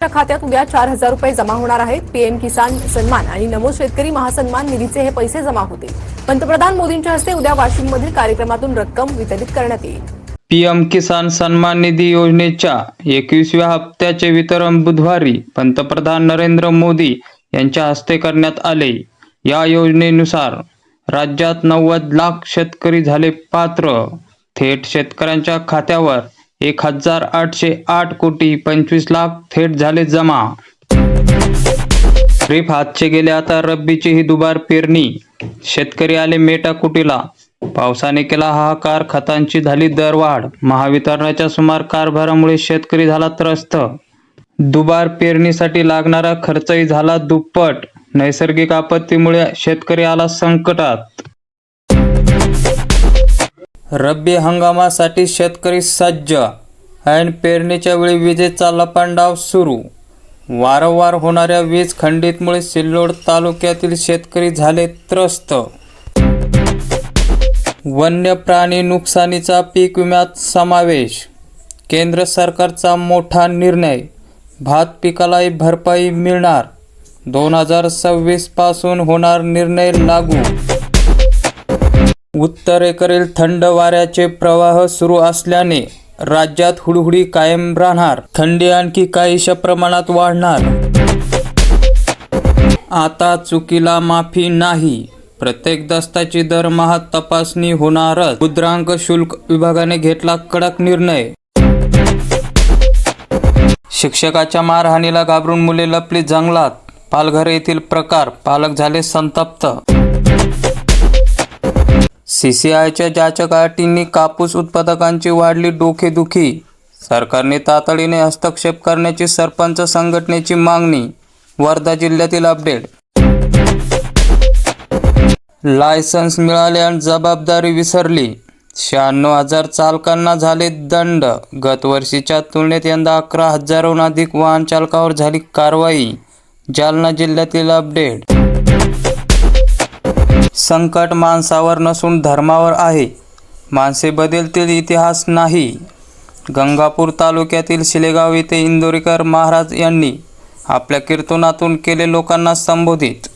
च्या खात्यात उद्या चार हजार रुपये जमा होणार आहेत. पीएम किसान सन्मान आणि नमो शेतकरी महासन्मान निधीचे हे पैसे जमा होतील. पंतप्रधान मोदींच्या हस्ते उद्या वाशिममधील कार्यक्रमातून रक्कम वितरित करण्यात येईल. पीएम किसान सन्मान निधी योजनेच्या एकवीसव्या हप्त्याचे वितरण बुधवारी पंतप्रधान नरेंद्र मोदी यांच्या हस्ते करण्यात आले. या योजनेनुसार राज्यात नव्वद लाख शेतकरी झाले पात्र. थेट शेतकऱ्यांच्या खात्यावर एक हजार आठशे आठ कोटी पंचवीस लाख थेट झाले जमा. खरीप हातचे गेले आता रब्बीची ही दुबार पेरणी. शेतकरी आले मेटाकुटीला पावसाने केला हाहाकार खतांची झाली दरवाढ. महावितरणाच्या सुमार कारभारामुळे शेतकरी झाला त्रस्त. दुबार पेरणीसाठी लागणारा खर्चही झाला दुप्पट. नैसर्गिक आपत्तीमुळे शेतकरी आला संकटात. रब्बी हंगामासाठी शेतकरी सज्ज ऐन पेरणीच्या वेळी विजेचा लपांडाव सुरू. वारंवार होणाऱ्या वीज खंडितमुळे सिल्लोड तालुक्यातील शेतकरी झाले त्रस्त. वन्य प्राणी नुकसानीचा पीक विम्यात समावेश. केंद्र सरकारचा मोठा निर्णय भात पिकालाही भरपाई मिळणार. दोन हजार सव्वीसपासून होणार निर्णय लागू. उत्तरेकडील थंड वाऱ्याचे प्रवाह सुरू असल्याने राज्यात हुडहुडी कायम राहणार. थंडी आणखी काहीशा प्रमाणात वाढणार. आता चुकीला माफी नाही. प्रत्येक दस्ताची दरमहा तपासणी होणारच. मुद्रांक शुल्क विभागाने घेतला कडक निर्णय. शिक्षकाच्या मारहाणीला घाबरून मुले लपली जंगलात. पालघर येथील प्रकार पालक झाले संतप्त. सीसीआयच्या जाचक अटींनी कापूस उत्पादकांची वाढली डोकेदुखी सरकारने तातडीने हस्तक्षेप करण्याची सरपंच संघटनेची मागणी वर्धा जिल्ह्यातील अपडेट. लायसन्स मिळाले आणि जबाबदारी विसरली. शहाण्णव हजार चालकांना झाले दंड. गतवर्षीच्या तुलनेत यंदा अकरा हजारहून अधिक वाहन चालकावर झाली कारवाई. जालना जिल्ह्यातील अपडेट. संकट माणसावर नसून धर्मावर आहे. माणसे बदलतील इतिहास नाही. गंगापूर तालुक्यातील शिलेगाव येथे इंदोरीकर महाराज यांनी आपल्या कीर्तनातून केले लोकांना संबोधित.